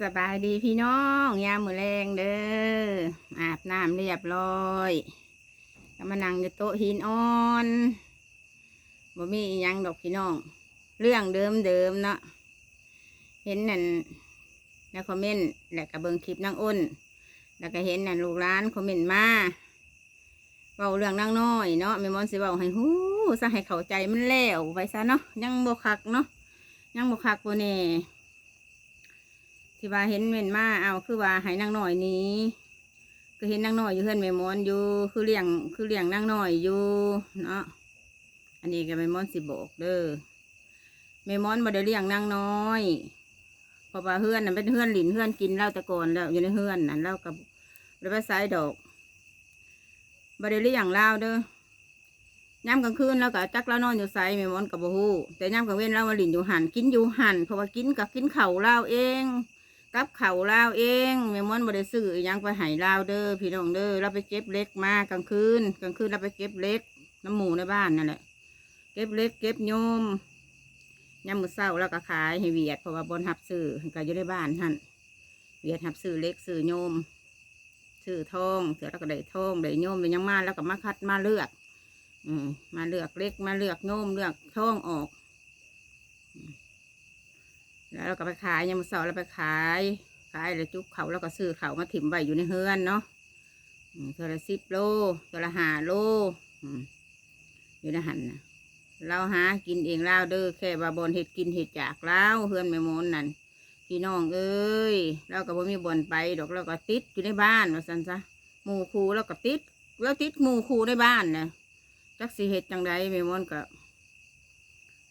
สบายดีพี่น้องยามมือแรงเด้ออาบน้ำเรียบร้อยก็มานั่งอยู่โต๊ะหินอ่อนบ่มียังดอกพี่น้อง เรื่องเดิมเดิมเนาะเห็นนั่นแล้วคอมเมนต์แล้วก็เบิ่งคลิปนางอ้น แล้วก็เห็นนั่นลูกร้านคอมเมนต์มาเว้าเรื่องนางน้อยเนาะแม่มอนสิเว้าให้ฮู้ซะให้เข้าใจมันแล้วไปซะเนาะยังบ่คักเนาะยังบ่คักบ่แน่ ที่ว่าเห็นเม่นมาเอาคือว่าให้นางหน้อยหนี้ก็เห็นนางหน้อยอยู่เพื่อนแม่มอนอยู่คือเลี้ยงคือเลี้ยงนางหน้อยอยู่เนาะอันนี้ก็แม่มอนสิบอกเด้อแม่มอนบ่ได้เลี้ยงนางน้อยเพราะว่าเฮือนน่ะเป็นเฮือนหลินเฮือนกินเหล้าตะกอนแล้วอยู่ในเฮือนนั่นเหล้ากับบ่ได้ไปไซดอกบ่ได้เลี้ยงเหล้าเด้อย่ำกลางคืนแล้วก็จักเรานอนอยู่ไซแม่มอนกับบ่ฮู้แต่ย่ำกลางเว้นเรามาหลินอยู่หันกินอยู่หันเพราะว่ากินกับกินเข่าวเราเอง กับเขาลาวเองแม่มอนบริสื่อยังไปหายลาวเด้อพี่น้องเด้อเราไปเก็บเล็กมากลางคืนกลางคืนเราไปเก็บเล็กน้ำหมูในบ้านนั่นแหละเก็บเล็กเก็บโยมยามมือเศร้าแล้วก็ขายให้เวียดเพราะว่าบนหับซื้อก็อยู่ในบ้านท่านเวียดหับซื้อเล็กซื้อโยมซื้อทองเสือแล้วก็ได้ทองได้โยมเป็นยังมาแล้วก็มาคัดมาเลือก อืมมาเลือกเล็กมาเลือกโยมเลือกทองออก แล้วเราก็ไปขายยามเสาร์เราไปขาย ขายแล้วจุกเขาแล้วก็ซื้อเขามาถิ่มไว้อยู่ในเฮือนเนาะตัวละสิบโลตัวละห้าโลอยู่ในหันนะเราหากินเองเล่าเด้อแค่บาบอนเห็ดกินเห็ดจากเล่าเฮือนแม่มนนั่นพี่น้องเอ้ยเราก็บ่มีบอนไปดอกเราก็ติดอยู่ในบ้านว่าสันซะหมู่ครูเราก็ติดเราติดหมู่ครูในบ้านนะจักสิเห็ดจังใดแม่มนก็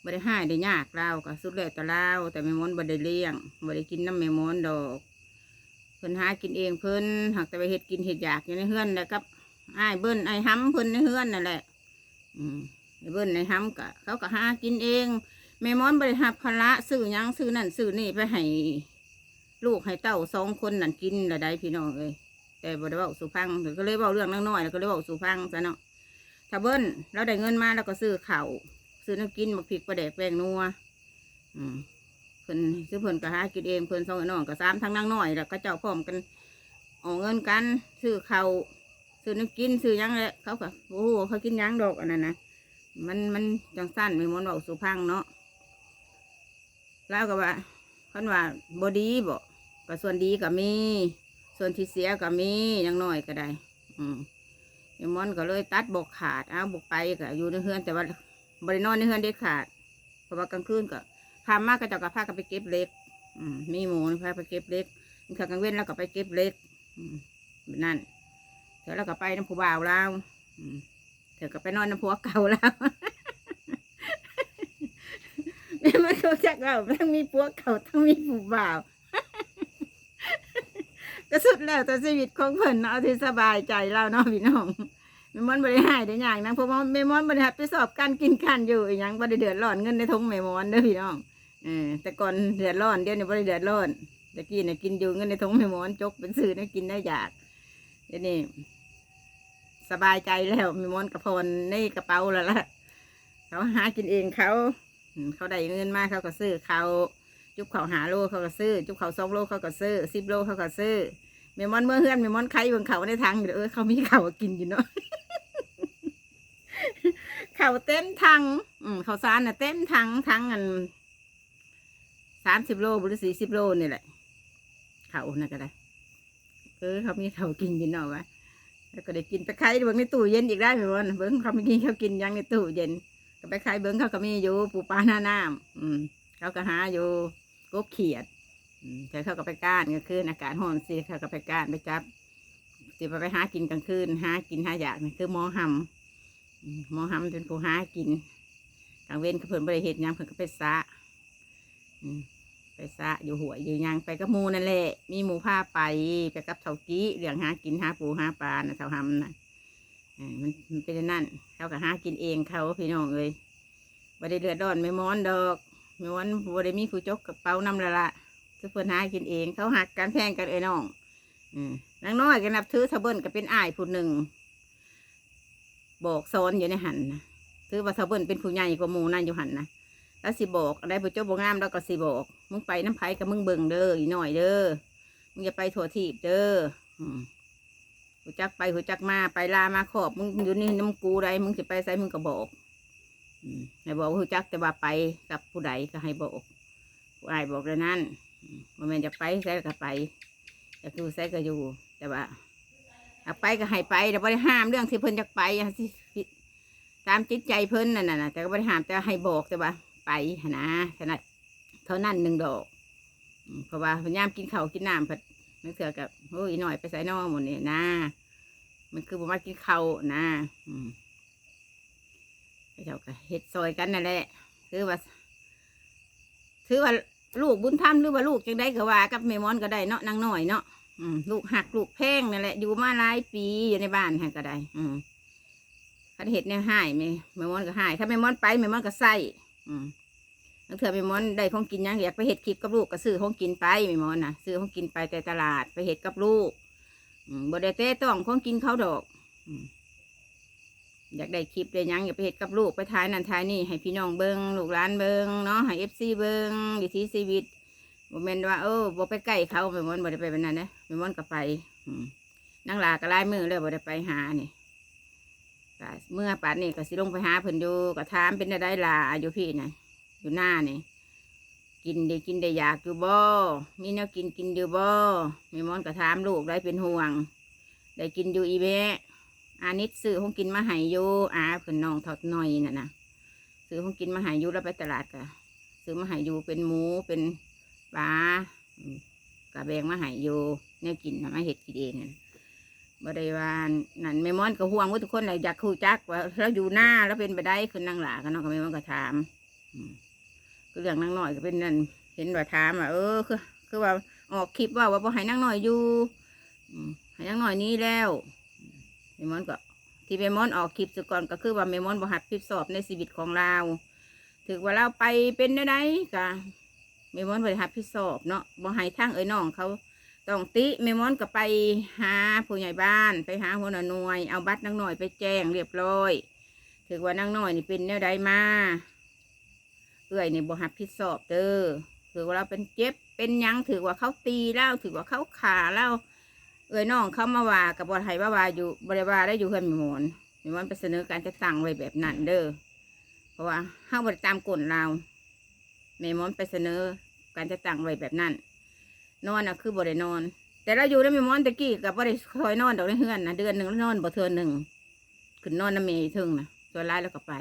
บ่ได้ให้ได้ยากเราก็สุดแล้วแต่เราแต่แม่มอนบ่ได้เลี้ยงบ่ได้กินน้ำแม่มอนดอกเพิ่นหากินเองเพิ่นหากแต่ไปเฮ็ดกินเฮ็ดอยากอยู่ในเฮือนและครับอ้เบิ้นไอ้ห้ำเพิ่นในเฮือนนั่นแหละ อืมไอ้เบิ้นไอ้ห้ำก็เขาก็หากินเองแม่มอนบ่ได้รับภาระซื้อยังซื้อนั่นซื้อนี่ไปให้ลูกให้เต้าสองคนนั่นกินละได้พี่น้องเอ้ยแต่บ่ได้เว้าสู่ฟังเดี๋ยวก็เลยเว้าเรื่องน้อยๆแล้วก็เลยเว้าสู่ฟังซะเนาะถ้าเบิ้นเราได้เงินมาแล้วก็ซื้อเข้า ซื้อน้ำกินมาพริกปลาแดกแป้งนัวอืมเพิ่นซื้อเพิ่นก็หากินเองเพิ่นสองน้องก็สามทั้งนางน้อยแล้วก็เจ้าพร้อมกันออกเงินกัน ซื้อเขาซื้อน้ำกินซื้อยังแหละเขาก็โอ้โหเขากินยังดอกอันนั้นนะมันมันจังสั้นไม่มอนบอกสุพังเนาะแล้วก็ว่าคันว่าบอดีบอกก็ส่วนดีก็มี ส่วนที่เสียก็มียังน้อยก็ได้ อืมไอ้มอนก็เลยตัดบอกขาด เอาบอกไปก็อยู่ในเฮือนแต่ว่า บริโนอนในเฮือนเด็ดขาด เพราะว่ากลางคืนก็พามากก็จะกับพากันไปเก็บเล็ก อืมมีหมูพาไปเก็บเล็กมีขากลางเว้นแล้วก็ไปเก็บเล็ก อืมนั่นเธอแล้วก็ไปน้ำผู้บ่าวเราอืมเธอก็ไปนอนน้ำผัวเก่าแล้วแม่มันเขาจักเราทั้งมีผัวเก่าทั้งมีผู้บ่าวก็สุดแล้วแต่ชีวิตของเพิ่นเนาะเอาที่สบายใจเราเนาะพี่น้อง ม่มอนบริหายได้อย่างนะเพราะว่าแม่มอนบริหารไปสอบการกินขันอยู่อหยังบริเดือดร้อนเงินในทงแม่มอนเด้อพี่น้องเออแต่ก่อนเดือดร้อนเดี๋ยวนี้บริเดือดร้อนต่กี้เนี่ยกินอยู่เงินในทงแม่มอนจกเป็นสื่อเนี่ยกินได้อยากเดี๋ยวนี้สบายใจแล้วแม่มอนกระพรในกระเป๋าแล้วล่ะเขาหากินเองเขาเขาได้เงินมาเขาก็ซื้อเขาจุบเขาหาโลเขาก็ซื้อ จุบเขาสองโลเขาก็ซื้อสิบโลเขาก็ซื้อแม่มอนเมื่อเฮือนแม่มอนไข่บิ่งเขาในทางอยู่เออเขามีเขากินอยู่เนาะ เขาเต้นทังอืมเขาซานน่ะเต้นทังทังอันสามสิบโลหรือสี่สิบโลนี่แหละเขาน่ะก็ได้เออเขามีเขากินอยินเนาะวะแล้วก็ได้กินไปขายเบิ้งในตู้เย็นอีกได้เหมือนกันเบิ้งเขาไม่กินเขากินยังในตู้เย็นก็ไปขายเบิ้งเขาก็มีอยู่ปูปลาหน้าน้ำอืมเขาก็หาอยู่กบเขียดอืมแต่เขาก็ไปก้านกลางคืนอากาศร้อนสิเขาก็ไปก้านไปจับสิไปหากินกลางคืนหากินหาอยากนี่คือหมอหำ หมอหำเป็นผู้หากินกลางเว้นเพิ่นบริเหตุยังเพิ่นก็ไปสระไปสระอยู่หัวยอยู่ยังไปกับมูนั่นแหละมีหมูผ้าไปไปกับเถากี้เรื่องหากินหาปูหาปลานะเถาหำนะอ่ามันมันเป็นนั่นเขาก็หากินเองเขาพี่น้องเลยบ่ได้เดือดร้อนไม่ม้อนดอกไม่ม้อนบ่ได้มีผู้จกกระเป๋าน้ำละละคือเพิ่นหากินเอง เขาหักกันแพงกันเอ้ยน้องอืมนางน้อยก็นับถือทะเบิ้นก็เป็นอ้ายผู้หนึ่ง บอกสอนอยู่ในหันนะถือว่าเสาเบิ้นเป็นผู้ใหญ่กว่าหมูนั่นอยู่หันนะแล้วสิบอกอะไรบ่จบบ่งามแล้วก็สิบอก มึงไปน้ำไผกับมึงเบิ่งเด้ออีหน่อยเด้อมึงอย่าไปถั่วทีบเด้อหูจักไปหูจักมาไปลามาขอบมึงอยู่นี่น้ำกูไรมึงสิไปไสมึงก็บอกอืมให้บอกหูจักแต่ว่าไปกับผู้ใดก็ให้บอกผู้อายบอกแล้วนั่นมันแม่นจะไปไสก็ไปอยากอยู่ไสก็อยู่แต่ว่า อยากไปก็ให้ไปแต่ไม่ได้ห้ามเรื่องที่เพิ่นอยากไปอะสิตามจิตใจเพิ่นนั่นน่ะแต่ก็ไม่ได้ห้ามแต่ให้บอกแต่ว่าไปนะขนาดเท่านั้นหนึ่งดอกเพราะว่าพยายามกินข้าวกินน้ำเพิ่นนั่นเถื่อกับโอ้ยหน่อยไปใส่นอหมดนี่นะมันคือประมากินข้าวนะอืมเจ้าก็เฮ็ดซอยกันนั่นแหละถือว่าถือว่าลูกบุญธรรมหรือว่าลูกจังได้ก็ว่ากับแม่มอนก็ได้เนาะนางน้อยเนาะ ลูกหักลูกแพงนั่นแหละ อยู่มาหลายปีอยู่ในบ้านหันก็ได้ อืมคันเห็ดเนี่ยหายแม่แม่มอนก็หายถ้าแม่มอนไปแม่มอนก็ใส่อืมบางเถื่อแม่มอนได้ของกินยังอยากไปเห็ดคลิปกับลูกก็ซื้อของกินไปแม่มอนน่ะซื้อของกินไปแต่ตลาดไปเห็ดกับลูกอืมบดเต้ต้องของกินเขาดอกอืมอยากได้คลิปได้ยังอยากไปเห็ดกับลูกไปท้ายนั่นท้ายนี่ให้พี่น้องเบิงลูกหลานเบิงเนาะให้เอฟซีเบิงวิถีชีวิตบ่แม่นว่าเออบ่ไปใกล้เขาแม่มอนบ่ได้ไปแบบนั้นนะ ม่มอนก็ไปนั่งลาก็ลายมือเลยบ่ได้ไปหานี่ก็เมื่อป่านนี่ก็สิลงไปหาเพิ่นอยู่ก็ถามเป็นได้ลาอยู่พี่น่ะอยู่หน้านี่กินได้กินได้อยากอยู่บ่ มีแนวกินกินอยู่บ่ม่มอนก็ถามลูกได้เป็นห่วง ได้กินอยู่อีแม่อานิดซื้อของกินมาใหายอยู่อาเพิ่นน้องทอดหน่อยน่ะนะซื้อของกินมาใหายอยู่แล้วไปตลาดก็ซื้อมาใหายอยู่เป็นหมูเป็นปลาอืมกะแบงมาใหายอยู่ แนวกินนะมาเห็ดกินเองนั่นบ่ได้ว่านั่นแม่มอนก็ห่วงว่าทุกคนเลยอยากคูจักว่าเราอยู่หน้าแล้วเป็นไปได้คือนางหลากันเนาะก็แม่มอนก็ถามอืมก็เรื่องนางหน้อยก็เป็นนั่นเห็นว่าถามว่าเออคือ คือว่าออกคลิปว่าว่าบ่ให้นางหน้อยอยู่ให้นางหน้อยนี้แล้วเมมอนก็ ที่เมมอนออกคลิปสุก่อนก็คือว่าเมมอนบหัดคลิปสอบในชีวิตของเราถือว่าเราไปเป็นได้ไดกะเมมอนบริหัดพิสอบเนาะบ่ให้ทางเอ้ยน้องเขา ต้องติเมมอนก็ไปหาผู้ใหญ่บ้านไปหาหัวหน้าหน่วย เอาบัตรนางหน่อยไปแจ้งเรียบร้อย ถือว่านางหน่อยนี่เป็นแนวใดมาเอื้อยนี่บ่หัดพิสอบเด้อถือว่าเราเป็นเจ็บเป็นยังถือว่าเขาตีเราถือว่าเขาขาเราเอ้ยน้องเขามาว่ากับบอไทยว่าว่าอยู่บริวาได้อยู่เพื่อนมีมอนมีมันไปเสนอการจะตั้งไว้แบบนั้นเด้อเพราะว่าห้าบริตามกฎเราแม่มอนไปเสนอการจะตั้งไว้แบบนั้น นอนอะคือบรินอน แต่เราอยู่แล้วมีมอนตะกี้กับบริคอยนอนดอกในเฮือนนะเดือนหนึ่งแล้วนอนบ่เทือนหนึ่งขึ้นนอนน้ำเมย์ถึงนะตัวร้ายแล้วก็ไป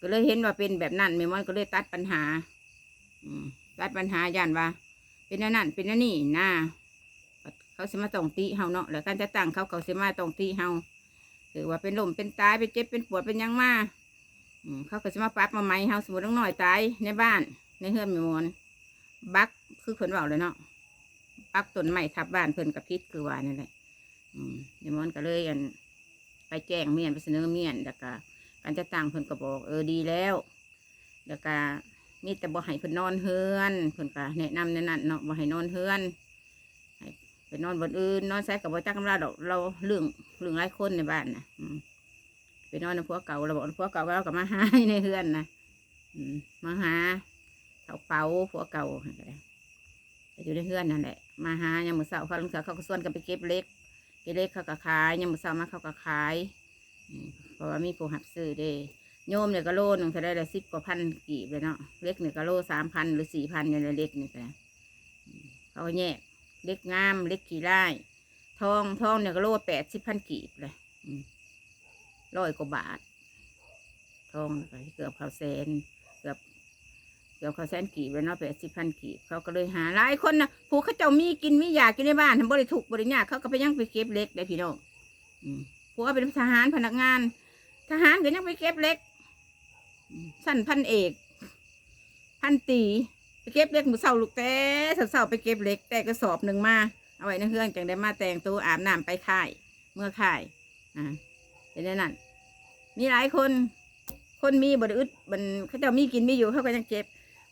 ก็เลยเห็นว่าเป็นแบบนั้นแม่มอนก็เลยตัดปัญหา อืมตัดปัญหาย่านว่า เป็นนั่นเป็นนี่นะเขาสมาตองตีเฮาเนาะแล้วการจะตั้งเขาเขาสมาตองตีเฮาถือว่าเป็นลมเป็นตายเป็นเจ็บเป็นปวดเป็นยังมาอืมเขาก็สมาปรับมาใหมเฮาสมมติน้องหน่อยตายในบ้านในเฮือนมีมวน บักคือเพิ่นเว่าเลยเนาะปักต้นไม้ทับบ้านเพิ่นกับพิษคือว่านั่นแหละอืมในมวนก็เลยอัน ไปแจ้งเมียนไปเสนอเมียนแล้วก็การจะตั้งเพิ่นก็บอก เออดีแล้วแล้วก็มีแต่บ่ให้เพิ่นนอนเฮือนเพิ่นก็แนะนำในนั้นเนาะบ่ให้นอนเฮือนไปนอนบนอื่นนอนใส่กับว่จักกำลาดอกเราเรื่องเรื่องหลายคนในบ้านนะอืมไปนอนในพัวเก่าเราบอกพัวเก่าเรากับมาหาในเฮือนนะอืมมาหา เขาเปาพัวเก่าอะไรแต่อยู่ในเฮือนนั่นแหละมาหายามมือเสาร์เขาลุงเสาเขาก็ส่วนกันไปเก็บเล็กเก็บเล็กเขาก็ขายยามมือเสาร์มาเขาก็ขายเพราะว่ามีผู้หับซื้อเด้โยมเนี่ยก็โลนึงจะได้ละสิบกว่าพันกีบเลยเนาะเล็กเนี่ยก็โลสามพันหรือสี่พันเนี่ยเล็กเนี่ยแต่เขาแยกเล็กงามเล็กกี่ไร่ทองทองเนี่ยก็โลแปดสิบพันกีบเลยร้อยกว่าบาททองเกือบเขาแสนเกือบ เกือบเขาแสนกีบแล้วเนาะแปดสิบพันกีบเขาก็เลยหาหลายคนนะผู้เขาเจ้ามีกินมีอยากกินในบ้านทำบริถูกบริยาเขาก็ไปยังไปเก็บเล็กได้พี่น้องผู้เป็นทหารพนักงาน ทหารก็ยังไปเก็บเล็กสั้นพันเอก พันตีไปเก็บเล็กหมูเสาลูกแต่เสาไปเก็บเล็ก แต่กระสอบหนึ่งมาเอาไว้ในเครื่องจังได้มาแต่งตัวอาบน้ำไปค่าย เมื่อค่ายอ่าเป็นอย่างนั้นมีหลายคน คนมีบไดอึดมันเขาเจะมีกินมีอยู่เขาก็ยังเก็บ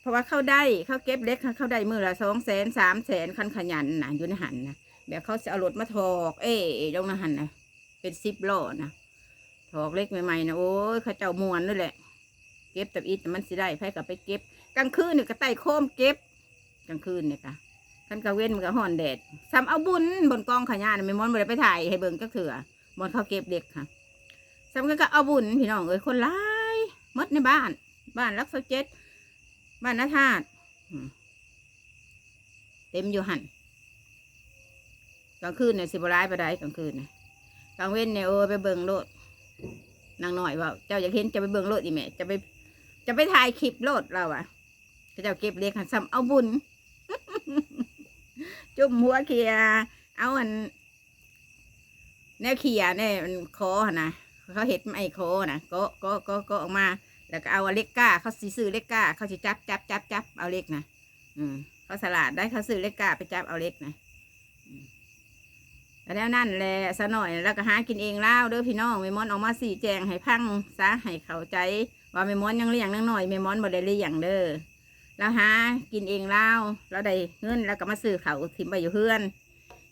ราะว่าเขาได้เขาเก็บเล็กเขาได้มือละสองแสนสามแสนคันขยันนะอยู่ในหันนะแบบเขาจะเอารถมาถอก เอ้ลงในหันนะเป็นซิปล้อนะถอกเล็กใหม่ๆนะโอ้ยเขาเจ้ามวนนั่นแหละ เก็บตับอิดแต่มันสิได้ไผก็ไปเก็บกลางคืนเนี่ยก็ไต่โคมเก็บกลางคืนเนี่ยค่ะคันกลางเว้นมันก็ห่อนแดดซ้ำเอาบุญบนกองขยะนะม่มอนบ่ได้ไปถ่ายให้เบิ่งจักเถื่อบนเขาเก็บเด็กค่ะซ้ำก็เอาบุญพี่น้องเอ้ยคนหลายมดในบ้าน บ้านรักษาเจ็ด บ้านนาธาตุเต็มอยู่หันกลางคืนเนี่ยสิบร้ายไปได้กลางคืนกลางเว้นเนี่ยโอ้ไปเบิ่งโลดนางหน่อยว่าเจ้าอยากเห็นจะไปเบิ่งโลดอีแม่จะไป จะไปถ่ายคลิปโลดเราอะเจ้าเก็บเล็กหันซ้ำเอาบุญ จุ่มหัวเขียเอาอันแนวเขียเนี่ยมันคอหันนะเขาเห็ดไม่คอนะก็ก็ก็ก็ออกมา แล้วก็เอาเล็กก้าเขาซื้อเล็กก้าเขาสิจับจับจับจับเอาเล็กนะอืมเขาสลัดได้เขาซื้อเล็กก้าไปจับเอาเล็กนะแล้วนั่นแหละซะหน่อยแล้วก็หากินเองเล่าเด้อพี่น้องเมมอนออกมาสี่แจงให้พังซะให้เข้าใจ ว่าเมมอนยังเลี้ยงนังหน่อยเมมอนบ่ได้เลี้ยงเด้อแล้วหากินเองเล่าแล้วได้เงินแล้วก็มาซื้อเขาวถิ่มไปอยู่เฮือน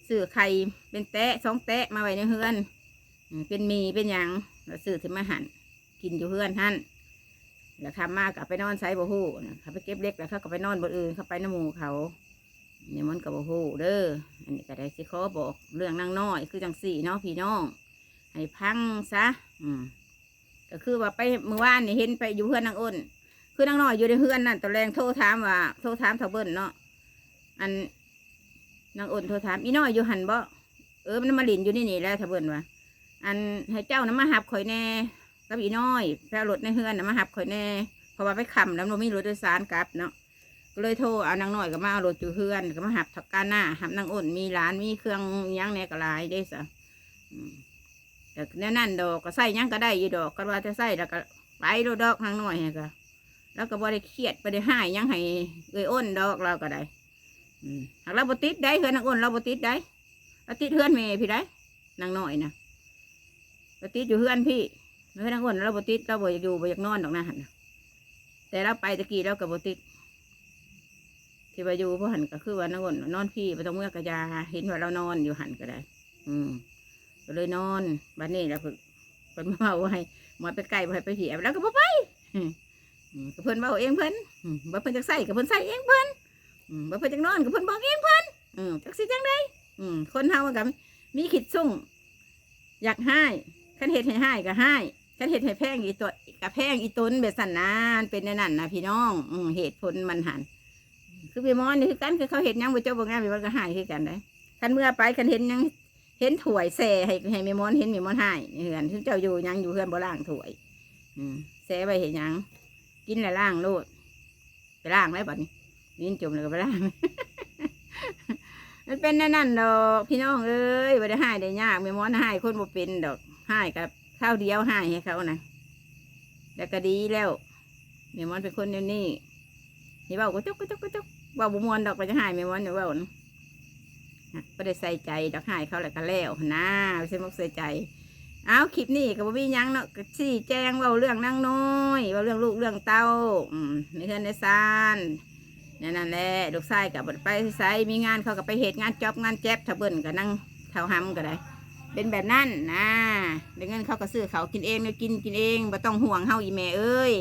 ซื้อไข่เป็นแตะสองแตะมาไว้ในเฮือนเป็นมีเป็นยังแล้วซื้อถิ่มมาหั่นกินอยู่เฮือนหั่น แล้วทำมากกับไปนอนไซบ่ฮู้นะเขาไปเก็บเล็กแล้วเขาก็ไปนอนบนอื่นเขาไปน้ำมูเขาเนี่ยมันกับบ่ฮู้เด้ออันนี้ก็ได้สิขอบอกเรื่องนางน้อย คือจังสี่เนาะพี่น้องให้พังซะ อืมก็คือว่าไปเมื่อวานนี่เห็นไปอยู่เพื่อนนางอ้น คือนางน้อยอยู่ในเพื่อนนั่นตอนแรงโทรถามว่าโทรถามเท่าเบิ้นเนาะอันนางอ้นโทรถามอีน้อยอยู่หันบ่เออมันมาหลินอยู่นี่นี่แล้วเท่าเบิ้นว่าอันให้เจ้านะมาหับข่อยแน่ กับอีน้อยแปลรถในเฮือนนะมาหับข่อยแน่เพราะว่าไปคำแล้วเราไม่รถโดยสารกลับเนาะก็เลยโทรเอานางน้อยก็มาเอารถอยู่เฮือนก็มาหับทักการหน้าหับนางอ้นมีร้านมีเครื่องยังแน่ก็หลายได้สะแต่แน่นั่นดอกก็ใส่ยังก็ได้ยีดอกก็ว่าจะใส่แล้วก็ไปโลดดอกนางน้อยให้ก็แล้วก็บ่ได้เครียดบ่ได้ห้หยังให้เอ้ยอ้นดอกเราก็ได้หากเราบติดได้เฮือนนางอ้นเราบติดได้เราติดเฮือนเมย์พี่ได้นางน้อยนะเราติดอยู่เฮือนพี่ เฮ้ยนางอ้วนเราบติดเราบ่อยากอยู่บ่อยากนอนดอกนะหันแต่เราไปตะกี้เรากับบติดที่ว่าอยู่เพราะหันก็คือว่านางอ้วนนอนพี่ไปต้องเมื่อกระยาเห็นว่าเรานอนอยู่หันก็ได้ อืมก็เลยนอนบัดนี้เราเพิ่นเพิ่นมาไว้หมอไปไกลบ่ให้ไปเหียบแล้วก็บ่ไปก็เพิ่นเว้าเองเพิ่นอืมบ่เพิ่นจักใส่ก็เพิ่นใส่เองเพิ่นอืมบ่เพิ่นจักนอนก็เพิ่นบอกเองเพิ่นอืมจักสิจังไดอืมคนเฮามันก็มีขิดสุ่งอยากให้คันเฮ็ดให้ให้ก็ให้ ฉันเห็ดให้แพงอีตัวกับแพงอีตุนเบดสันนานเป็นในนั่นนะพี่น้องอืมเหตุผลมันหันคือพี่มอนนี่คือกันคือเขาเห็นยังบ่เจ้าบ่งานพี่มอนก็หายคือกันได้คันเมื่อไปคันเห็นยังเห็นถ้วยแส่ให้ให้ม่มอนเห็นม่มอนหายเหือนซึ่เจ้าอยู่ยังอยู่เฮือนบ่ล่างถ้วย อืมแส่ไปเห็นยัง กินแล้วล่างโลดไปล่างแล้บัดนี้ยินจมเลยก็ไปล่าง มันเป็นในนั่นดอก พี่น้องเอ้ยบ่ได้หายได้ยากม่มอนหายคนบ่เป็นดอกหายกับ ข้าวเดียวให้ให้เขานะแล้วก็ดีแล้วเมมอนเป็นคนเดียวนี้นี่เบาก็จุกก็จุกก็จุกเบาบุมวนดอกไปจะหายเมมอนเดี๋ยวเบานะก็ได้ใส่ใจดอกหายเขาแหละก็แล้วนะไม่ใช่มกใส่ใจเอาคลิปนี้ก็บ่มีหยังเนาะกชี้แจงเว่าเรื่องนางน้อยเว่าเรื่องลูกเรื่องเต้าอืมในเฮือนในซานนั่นนั่นแหละลูกชายกับไปใส่มีงานเขาก็ไปเหตุงานจ็อบงานแจ๊บถ้าเบิ่นก็นั่งเท่าหำก็ได้ เป็นแบบนั้นนะเดี๋ยวเงินเขาก็ซื้อเขากินเองเนี่ยกินกินเองบ่ต้องห่วงเฮาอีแม่เอ้ย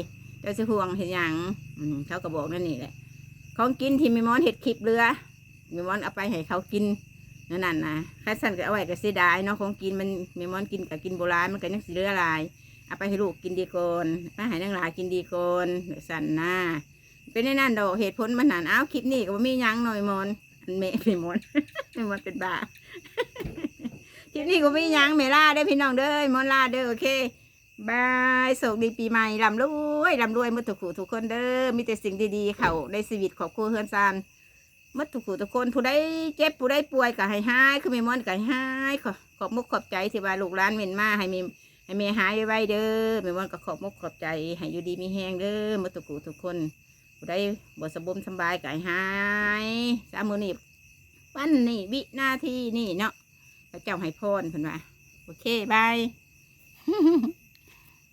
เจ้าสิห่วงเห็นยังอืเขาก็บอกนั่นนี่แหละ ของกินที่มีมอนเห็ดคลิปเรือมีมอนเอาไปให้เขากินนั่นน่ะนะแค่สั่นก็เอาไว้ก็เสียดายเนาะของกินมันมีมอนกินกับกินโบราณมันก็ยังสิเหลือลายเอาไปให้ลูกกินดีก่อนไปให้นางลายกินดีก่อนสั่นนะเป็นในนั่นดอกเหตุผลมันนั่นอ้าวคลิปนี้ก็บ่มียังหน่อยมอนอันเมะเป็นมอนเป็นมอนเป็นบ้า คลิปนี้ก็ไม่ยั้งเมล่าได้พี่น้องเด้อมอนลาเด้อโอเคบายโชคดีปีใหม่ลำรวยลำรวยมื่อทุกขู่ทุกคนเด้อมีแต่สิ่งดีๆ เขาในชีวิตของครัวเฮือนซานมื่อทุกขู่ทุกคนผู้ใดเจ็บผู้ใดป่วยก็ให้หายคือม่มอนก็ให้หายขอขอบมุกขอบใจที่ว่าลูกหลานเม่นมาให้มีให้แม่หายไว้เด้อม่มอนก็ขอบมุกขอบใจให้อยู่ดีมีแห้งเด้อมื่อทุกขู่ทุกคนผู้ใดบ่สบมสำบายก็ให้หายสามมือนี่วันนี้วินาทีนี่เนาะ พระเจ้าให้พรเพิ่นว่าโอเคบาย